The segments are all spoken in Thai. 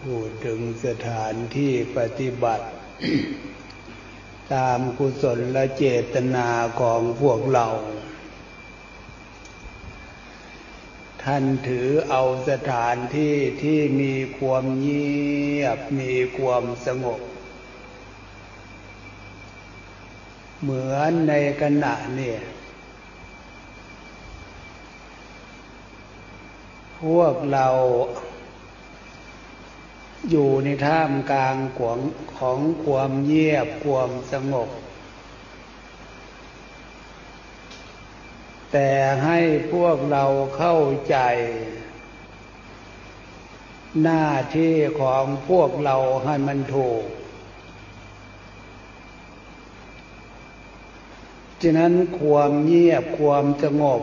พูดถึงสถานที่ปฏิบัติ ตามกุศลและเจตนาของพวกเรา ท่านถือเอาสถานที่ที่มีความเงียบมีความสงบ เหมือนในขณะเนี่ยพวกเรา อยู่ในท่ามกลางของของความเงียบความสงบ แต่ให้พวกเราเข้าใจ หน้าที่ของพวกเราให้มันถูกฉะนั้นความเงียบความสงบ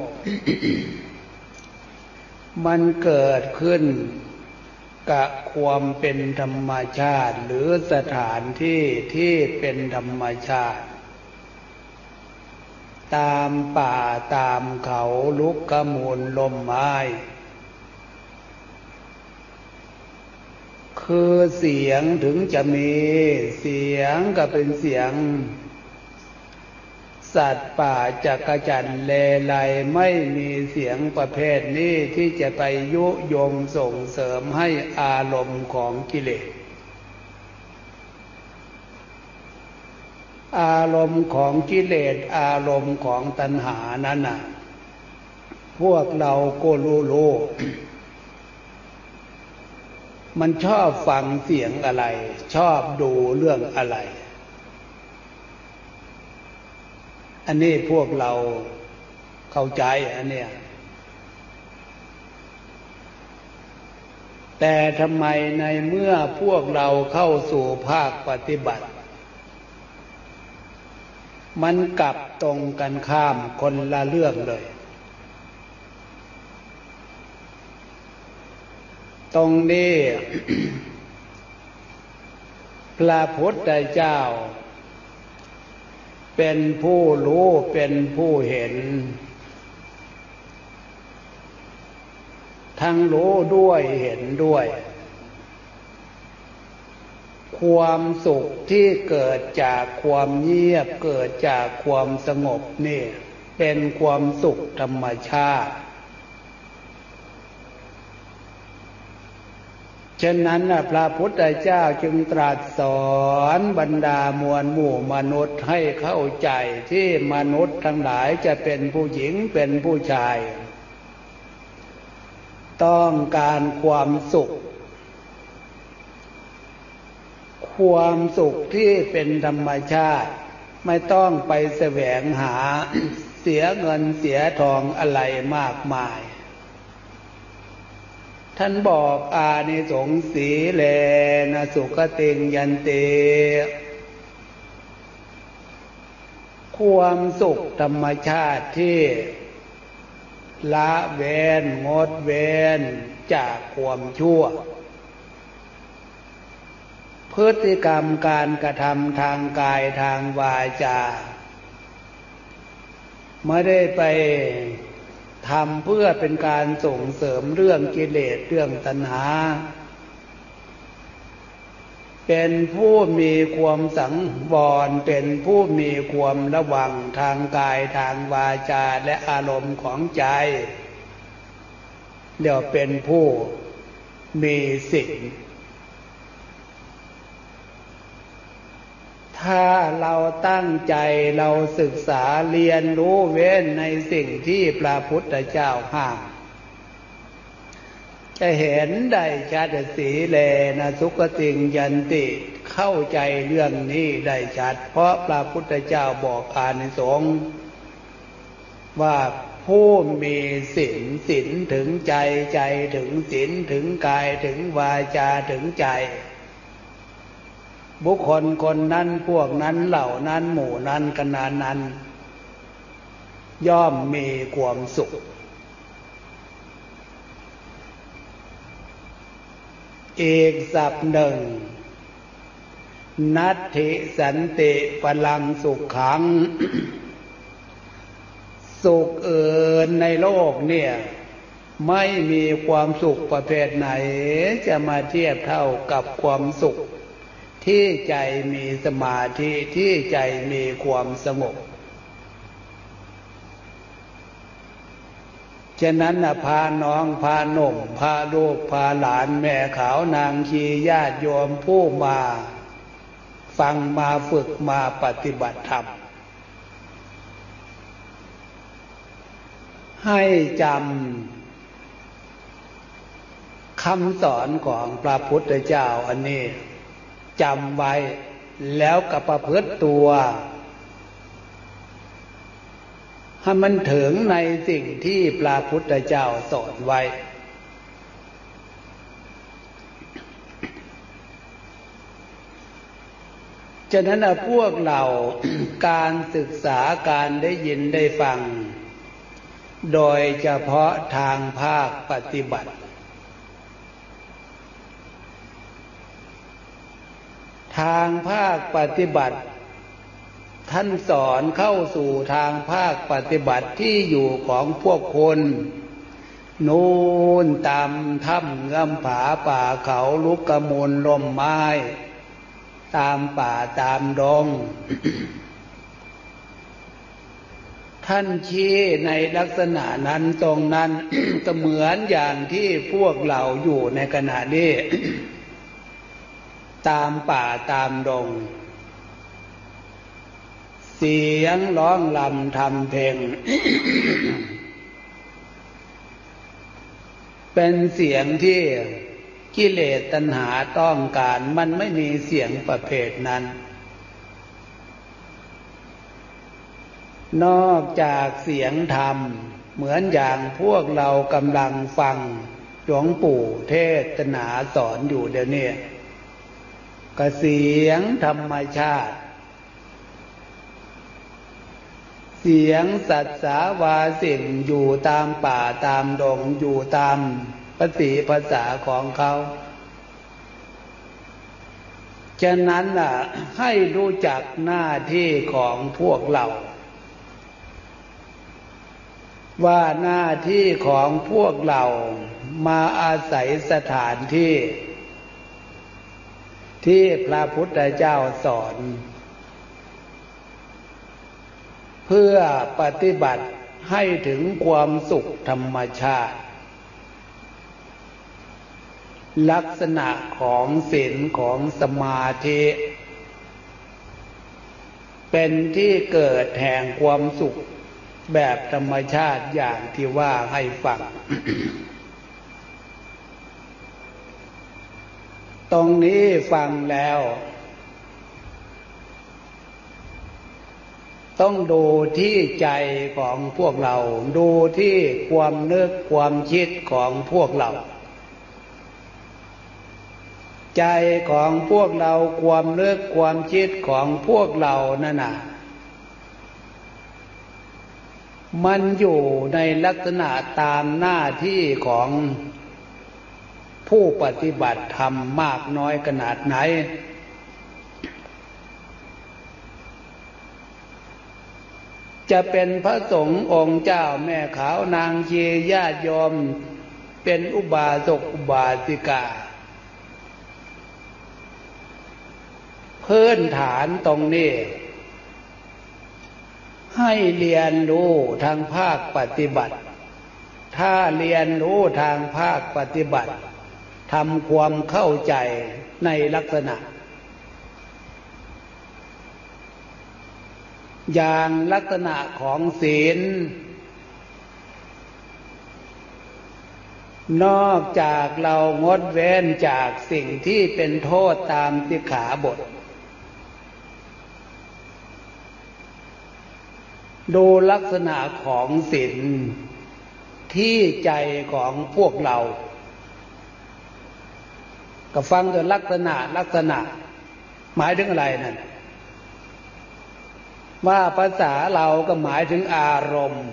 มันเกิดขึ้น กับความเป็นธรรมชาติ หรือสถานที่ที่เป็นธรรมชาติ ตามป่าตามเขาลุกขมูลลมไม้คือเสียงถึงจะมีเสียงก็เป็นเสียง สัตว์ป่าจักจันเลไลไม่มีเสียงประเภทนี้ที่จะไปยุยงส่งเสริมให้อารมณ์ของกิเลส อารมณ์ของกิเลสอารมณ์ของตัณหานั้นน่ะ พวกเราก็รู้รู้มันชอบฟังเสียงอะไร ชอบดูเรื่องอะไร อันนี้พวกเราเข้าใจอันเนี้ยแต่ทำไมในเมื่อพวกเราเข้าสู่ภาคปฏิบัติ มันกลับตรงกันข้ามคนละเรื่องเลย ตรงนี้พระพุทธเจ้า เป็นผู้รู้เป็นผู้เห็น ทั้งรู้ด้วยเห็นด้วย ความสุขที่เกิดจากความเงียบเกิดจากความสงบนี่ เป็นความสุขธรรมชาติ ฉะนั้นพระพุทธเจ้าจึงตรัสสอนบรรดามวลหมู่มนุษย์ให้เข้าใจที่มนุษย์ทั้งหลายจะเป็นผู้หญิงเป็นผู้ชาย ต้องการความสุข ความสุขที่เป็นธรรมชาติ ไม่ต้องไปแสวงหาเสียเงินเสียทองอะไรมากมาย ท่านบอกอานิสงส์สีเลนะสุขติงยันเต ความสุขธรรมชาติที่ ละเวนงดเวนจากความชั่ว พฤติกรรมการกระทำทางกายทางวาจา ไม่ได้ไป ทำเพื่อเป็นการส่งเสริมเรื่องกิเลสเรื่องตัณหา เป็นผู้มีความสังวรเป็นผู้มีความระวังทางกายทางวาจาและอารมณ์ของใจเดี๋ยวเป็นผู้มีสิ่ง ถ้าเราตั้งใจเราศึกษาเรียนรู้เว้นในสิ่งที่พระพุทธเจ้าห้ามจะเห็นได้ชัดสีเลนะสุขติงยันติเข้าใจเรื่องนี้ได้ชัด เพราะพระพุทธเจ้าบอกอานิสงส์ว่าผู้มีศีลศีลถึงใจใจถึงศีลถึงกายถึงวาจาถึงใจ บุคคลคนนั้นพวกนั้นเหล่านั้นหมู่นั้นขนานั้น ย่อมมีความสุข เอกสับหนึ่ง นัตถิสันติพลังสุขขัง สุขเอินในโลกเนี่ยไม่มีความสุขประเภทไหน จะมาเทียบเท่ากับความสุข ที่ใจมีสมาธิที่ใจมีความสงบฉะนั้นนะพาน้องพาหนุ่มพาลูกพาหลานแม่ขาวนางชีญาติโยมผู้มา ฟังมาฝึกมาปฏิบัติธรรม ให้จำคำสอนของพระพุทธเจ้าอันนี้ จำไว้ แล้วกับประพฤติตัวให้มันถึงในสิ่งที่พระพุทธเจ้าสอนไว้ ฉะนั้นพวกเราการศึกษาการได้ยินได้ฟัง โดยเฉพาะทางภาคปฏิบัติ ทางภาคปฏิบัติ ท่านสอนเข้าสู่ทางภาคปฏิบัติที่อยู่ของพวกคนนูนตามถ้ำงำผาป่าเขาลุกกระมูลลมไม้ ตามป่าตามดง ท่านชี้ในลักษณะนั้นตรงนั้น ก็เหมือนอย่างที่พวกเราอยู่ในขณะนี้ ตามป่าตามดง เสียงร้องลำทำเพลง เป็นเสียงที่กิเลสตัณหาต้องการมันไม่มีเสียงประเภทนั้น นอกจากเสียงธรรม เหมือนอย่างพวกเรากำลังฟังหลวงปู่เทศนาสอนอยู่เดี๋ยวนี้ ก็เสียงธรรมชาติ เสียงสัตว์สาวาสิ่งอยู่ตามป่าตามดงอยู่ตามภาษีภาษาของเขาฉะนั้นน่ะให้รู้จักหน้าที่ของพวกเรา ว่าหน้าที่ของพวกเรามาอาศัยสถานที่ ที่พระพุทธเจ้าสอน เพื่อปฏิบัติให้ถึงความสุขธรรมชาติ ลักษณะของศีลของสมาธิ เป็นที่เกิดแห่งความสุขแบบธรรมชาติอย่างที่ว่าให้ฟัง ตรงนี้ฟังแล้ว ต้องดูที่ใจของพวกเรา ดูที่ความนึกความคิดของพวกเรา ใจของพวกเราความนึกความคิดของพวกเรานั่นน่ะมันอยู่ในลักษณะตามหน้าที่ของ ผู้ปฏิบัติธรรมมากน้อยขนาดไหน จะเป็นพระสงฆ์องค์เจ้าแม่ขาวนางเชีญาติโยมเป็นอุบาสกอุบาสิกาพื้นฐานตรงนี้ ให้เรียนรู้ทางภาคปฏิบัติ ถ้าเรียนรู้ทางภาคปฏิบัติ ทำความเข้าใจในลักษณะ อย่างลักษณะของศีล นอกจากเรางดเว้นจากสิ่งที่เป็นโทษตามสิกขาบท ดูลักษณะของศีลที่ใจของพวกเรา ก็ฟังโดยลักษณะลักษณะ หมายถึงอะไรนั่นว่าภาษาเราก็หมายถึงอารมณ์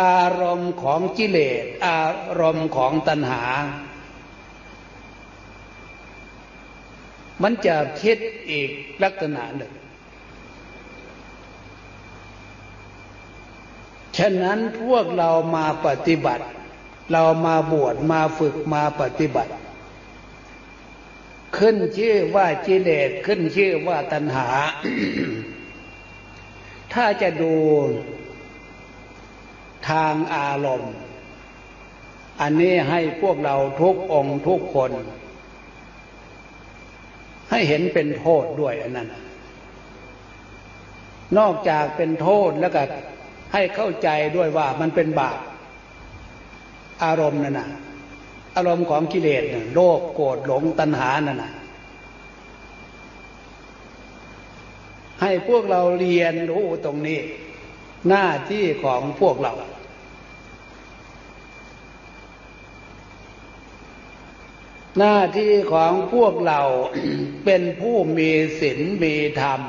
อารมณ์ของกิเลส อารมณ์ของตัณหา มันจะคิดอีกลักษณะหนึ่ง ฉะนั้นพวกเรามาปฏิบัติ เรามาบวชมาฝึกมาปฏิบัติ ขึ้นชื่อว่ากิเลสขึ้นชื่อว่าตัณหา ถ้าจะดูทางอารมณ์ อันนี้ให้พวกเราทุกองทุกคน ให้เห็นเป็นโทษด้วยอันนั้น นอกจากเป็นโทษแล้วก็ให้เข้าใจด้วยว่ามันเป็นบาป อารมณ์นั่นนะอารมณ์ของกิเลสโลภโกรธหลงตัณหานั่นนะให้พวกเราเรียนรู้ตรงนี้ หน้าที่ของพวกเรา หน้าที่ของพวกเราเป็นผู้มีศีลมีธรรม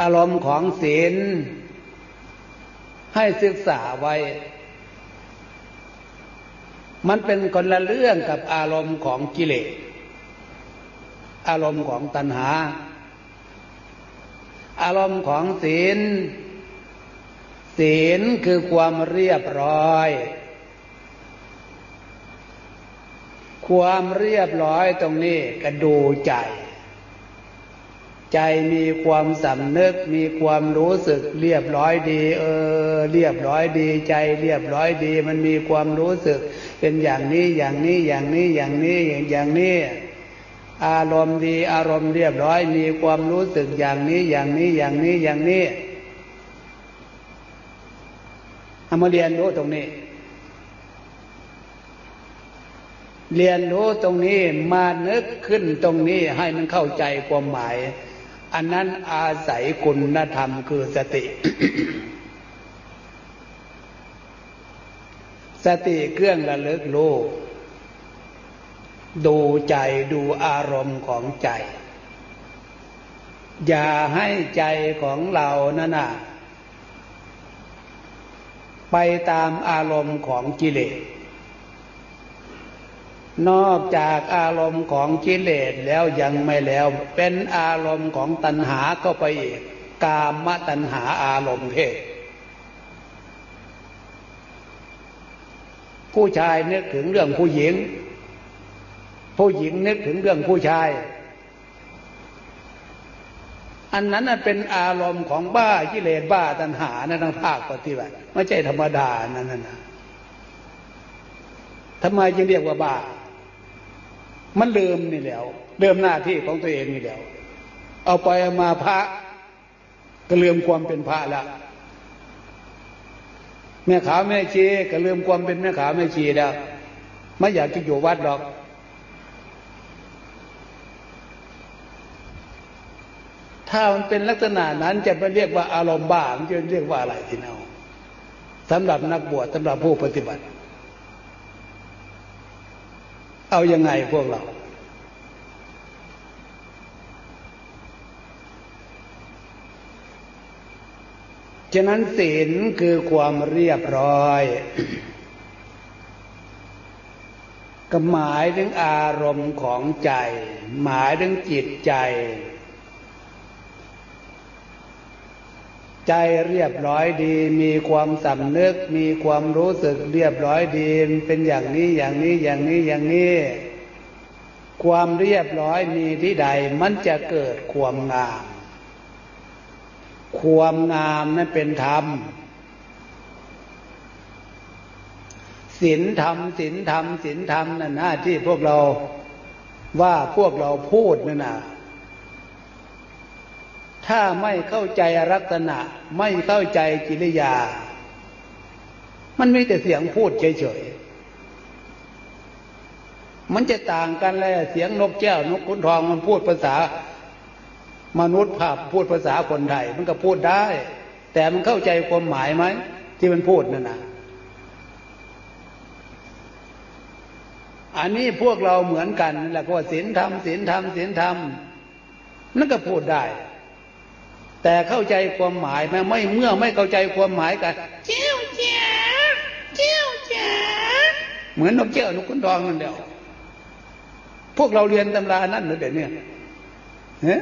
อารมณ์ของศีลให้ศึกษาไว้ มันเป็นคนละเรื่องกับอารมณ์ของกิเลส อารมณ์ของตัณหา อารมณ์ของศีล ศีลคือความเรียบร้อย ความเรียบร้อยตรงนี้ก็ดูใจ ใจมีความสำนึกมีความรู้สึกเรียบร้อยดี เอ อเรียบร้อยดีใจ เรียบร้อยดี มันมีความรู้สึก เป็นอย่างนี้อย่างนี้อย่างนี้อย่างนี้อย่างนี้ อารมณ์ดีอารมณ์เรียบร้อย มีความรู้สึกอย่างนี้อย่างนี้อย่างนี้อย่างนี้เอามาเรียนรู้ตรงนี้ เรียนรู้ตรงนี้มานึกขึ้นตรงนี้ให้มันเข้าใจความหมาย อันนั้นอาศัยคุณธรรมคือสติ สติเครื่องระลึกรู้ดูใจดูอารมณ์ของใจ อย่าให้ใจของเรานั่นน่ะไปตามอารมณ์ของกิเลส นอกจากอารมณ์ของกิเลสแล้วยังไม่แล้ว เป็นอารมณ์ของตัณหาก็ไปอีก กามตัณหาอารมณ์เพศ ผู้ชายนึกถึงเรื่องผู้หญิง ผู้หญิงนึกถึงเรื่องผู้ชาย อันนั้นเป็นอารมณ์ของบ้ากิเลสบ้าตัณหาในทางภาคปฏิบัติไม่ใช่ธรรมดานั่นนะทำไมจึงเรียกว่าบ้า มันลืมนี่แล้วเริ่มหน้าที่ของตัวเองนี่แล้ว เอาไปมาพระก็ลืมความเป็นพระแล้ว แม่ขาแม่ชีก็ลืมความเป็นแม่ขาแม่ชีแล้วไม่อยากจะอยู่วัดหรอก ถ้ามันเป็นลักษณะนั้นจะไปเรียกว่าอารมณ์บ้ามันจะเรียกว่าอะไรทีเนาสำหรับนักบวชสำหรับผู้ปฏิบัติ เอายังไงพวกเรา ฉะนั้นศีลคือความเรียบร้อย ก็หมายถึงอารมณ์ของใจ หมายถึงจิตใจ ใจเรียบร้อยดี มีความสำนึก มีความรู้สึกเรียบร้อยดี เป็นอย่างนี้อย่างนี้อย่างนี้อย่างนี้ ความเรียบร้อยมีที่ใดมันจะเกิดความงาม ความงามนั้นเป็นธรรมศีลธรรมศีลธรรมศีลธรรมนั่นหน้าที่พวกเราว่าพวกเราพูดนั่นนะถ้าไม่เข้าใจลักษณะ ไม่เข้าใจกิริยา มันมีแต่เสียงพูดเฉยๆมันจะต่างกันเลยเสียงนกแก้วนกขุนทองมันพูดภาษา มนุษย์ภาพพูดภาษาคนไทยมันก็พูดได้ แต่มันเข้าใจความหมายไหมที่มันพูดนั่นนะอันนี้พวกเราเหมือนกันแหละก็ว่าศีลธรรมศีลธรรมศีลธรรมนั่นก็พูดได้ แต่เข้าใจความหมายไหมไม่เมื่อไม่เข้าใจความหมายกันเจ้าจ๋าเจ้าจ๋าเหมือนนกเจ้านกขุนทองนั่นเดียวพวกเราเรียนตำรานั่นหรือเดี๋ยวนี้เฮ้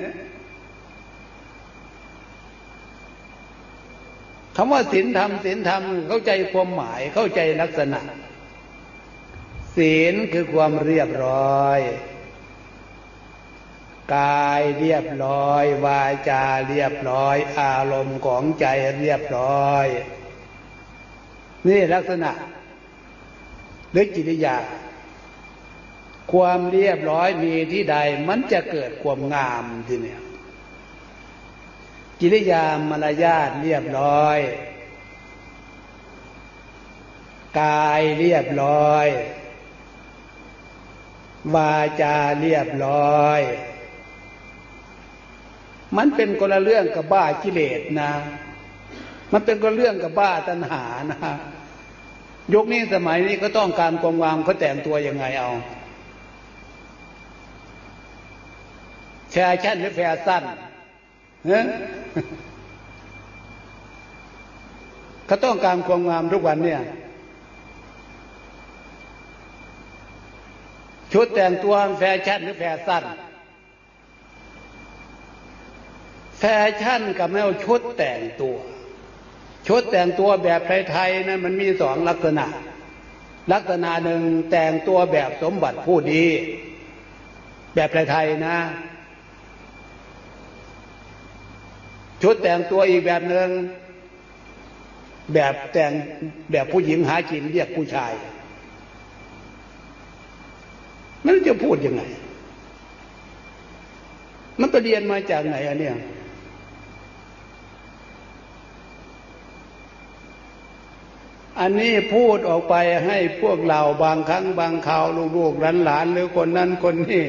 คำว่าศีลธรรมศีลธรรมเข้าใจความหมายเข้าใจลักษณะ ศีลคือความเรียบร้อยกายเรียบร้อย วาจาเรียบร้อย อารมณ์ของใจเรียบร้อย นี่ลักษณะหรือกิริยา ความเรียบร้อยมีที่ใดมันจะเกิดความงามทีเนี่ย กิริยามารยาทเรียบร้อย กายเรียบร้อย วาจาเรียบร้อย มันเป็นคนละเรื่องกับบ้ากิเลสนะ มันเป็นคนละเรื่องกับบ้าตัณหานะยุคนี้สมัยนี้ก็ต้องการความงามเขาแต่งตัวยังไงเอาแฟชั่นหรือแฟสั้นเฮ้ เขาต้องการความงามทุกวันเนี่ย ชุดแต่งตัวแฟชั่นหรือแฟสั้นแฟชั่นกับไม่เอาชุดแต่งตัว ชุดแต่งตัวแบบไทยๆนะมันมีสองลักษณะ ลักษณะหนึ่งแต่งตัวแบบสมบัติผู้ดี แบบไทยๆนะ ชุดแต่งตัวอีกแบบหนึ่งแบบแต่งแบบผู้หญิงหากินเรียกผู้ชายมันจะพูดยังไง มันไปเรียนมาจากไหนอะเนี่ย อันนี้พูดออกไปให้พวกเราบางครั้งบางคราวลูกๆหลานๆหรือคนนั้นคนนี้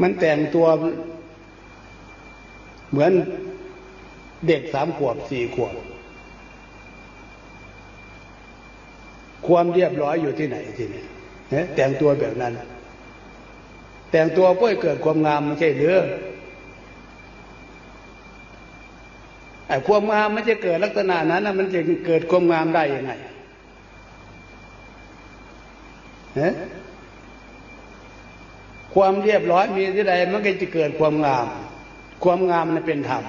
มันแต่งตัว เหมือนเด็กสามขวบสี่ขวบ ความเรียบร้อยอยู่ที่ไหนที่นี่เนี่ยแต่งตัวแบบนั้น แต่งตัวเพื่อเกิดความงามไม่ใช่หรือไอ้ความงามมันจะเกิดลักษณะนั้นนะมันจะเกิดความงามได้ยังไงเนี่ยความเรียบร้อยมีที่ใดมันก็จะเกิดความงาม ความงามมันเป็นธรรม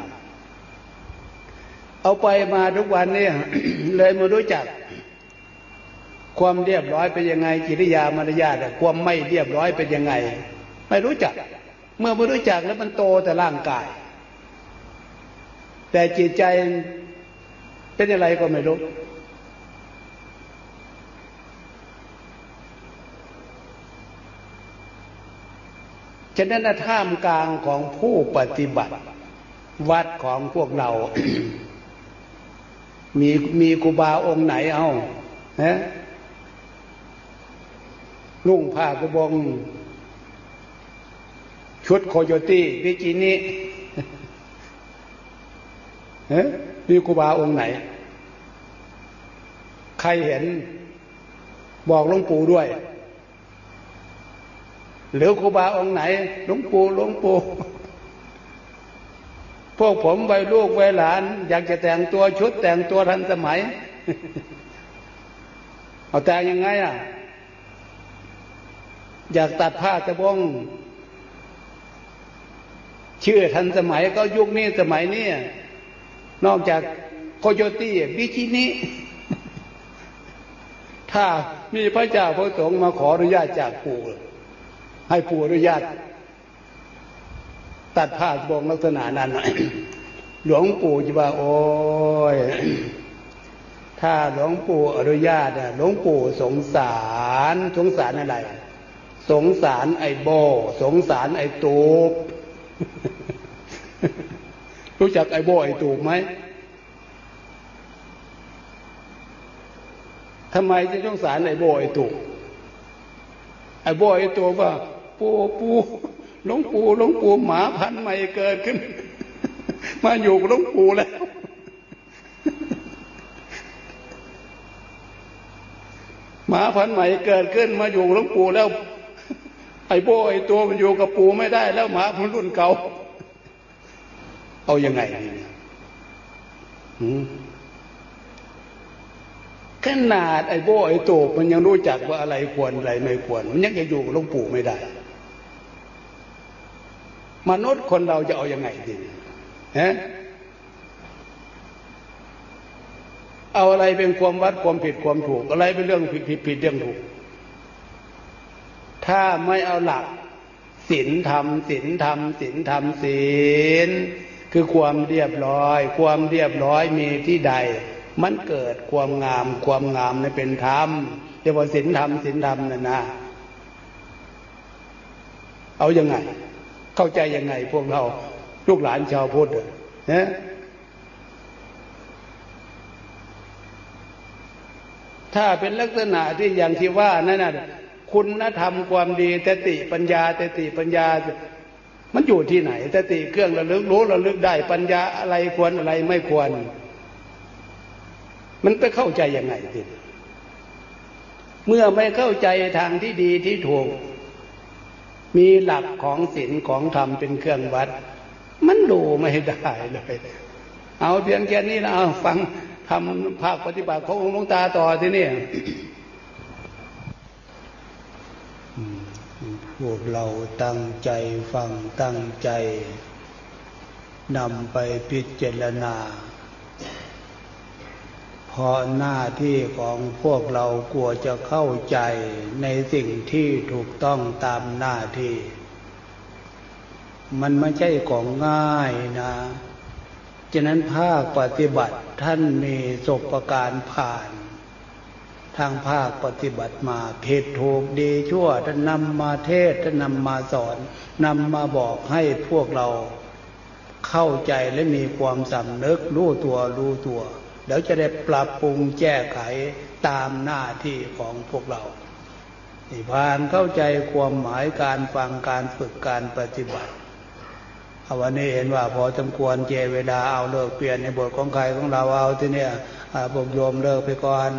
เอาไปมาทุกวันเนี่ย เลยมารู้จัก ความเรียบร้อยเป็นยังไงกิริยามารยาทความไม่เรียบร้อยเป็นยังไง ไม่รู้จัก เมื่อไม่รู้จักแล้วมันโตแต่ร่างกาย แต่จิตใจเป็นอะไรก็ไม่รู้ ฉะนั้นท่ามกลางของผู้ปฏิบัติ วัดของพวกเรา มีมีครูบาองค์ไหนเอาฮะนุ่งผ้ากระบองชุดโคโยตี้บิกินี่ฮะมีครูบาองค์ไหน ใครเห็นบอกหลวงปู่ด้วย หรือครูบาองค์ไหนหลวงปู่หลวงปู่พวกผมวัยลูกวัยหลาน อยากจะแต่งตัวชุดแต่งตัวทันสมัย เอาแต่งยังไงอะ อยากตัดผ้าตะบงชื่อทันสมัยก็ยุคนี้สมัยนี้นอกจากโคโยตี้บิกินีถ้ามีพระเจ้าพระสงฆ์มาขออนุญาตจากปู่ ให้ปู่อนุญาต ตัดผ้าตะบงลักษณะนั้น หลวงปู่จะว่า โอ้ย ถ้าหลวงปู่อนุญาตหลวงปู่สงสารสงสารอะไร สงสารไอ้โบ สงสารไอ้ตูบรู้จักไอ้โบไอ้ตูบไหมทำไมจะสงสารไอ้โบไอ้ตูบ ไอ้บไอ้ตูบว่า ปูปูหลวงปู่หลวงปู่หมาพันใหม่เกิดขึ้น มาอยู่หลวงปู่แล้ว หมาพันใหม่เกิดขึ้น มาอยู่หลวงปู่แล้ว ไอ้โบไอ้ตัวมันอยู่กับปู่ไม่ได้ แล้วหมาพันรุ่นเก่า เอายังไงเนี่ยหืม ขนาดไอ้โบไอ้โตมันยังรู้จักว่าอะไรควรอะไรไม่ควร มันยังจะอยู่กับหลวงปู่ไม่ได้ มนุษย์คนเราจะเอาอยัางไงดีฮะเอาอะไรเป็นความวัดความผิดความถูก อะไรเป็นเรื่องผิดผิดผิดเรื่องถูก ถ้าไม่เอาหลักศีลธรรมศีลธรรมศีลธรรมศีลคือความเรียบร้อย ความเรียบร้อยมีที่ใด มันเกิดความงาม ความงามในเป็นธรรมเรียกว่าศีลธรรมศีลธรรมนั่นนะเอาอยัางไง เข้าใจยังไงพวกเรา ลูกหลานชาวพุทธเนี่ยถ้าเป็นลักษณะที่อย่างที่ว่านั่นน่ะคุณธรรมความดีตติปัญญาตติปัญญา มันอยู่ที่ไหนตติเครื่องระลึกรู้ระลึกได้ปัญญาอะไรควรอะไรไม่ควร มันไปเข้าใจยังไงทีเมื่อไม่เข้าใจทางที่ดีที่ถูก มีหลักของศีลของธรรมเป็นเครื่องวัด มันดูไม่ได้เลย เอาเพียงแค่นี้นะเอาฟังทำภาคปฏิบัติขององค์หลวงตาต่อที่นี่พวกเราตั้งใจฟังตั้งใจนำไปพิจารณา เพราะหน้าที่ของพวกเรากลัวจะเข้าใจในสิ่งที่ถูกต้องตามหน้าที่ มันไม่ใช่ของง่ายนะ ฉะนั้นภาคปฏิบัติท่านมีศประการผ่าน ทางภาคปฏิบัติมาผิดถูกดีชั่วท่านนำมาเทศท่านนำมาสอนนำมาบอกให้พวกเราเข้าใจและมีความสำนึกรู้ตัวรู้ตัว เดี๋ยวจะได้ปรับปรุงแก้ไขตามหน้าที่ของพวกเราที่ผ่านเข้าใจความหมายการฟังการฝึกการปฏิบัติเอาวันนี้เห็นว่าพอจำควรเจเวลาเอาเลิกเปลี่ยนในบทของใครของเราเอาที่เนี่ยผมโยมเลิกไปก่อน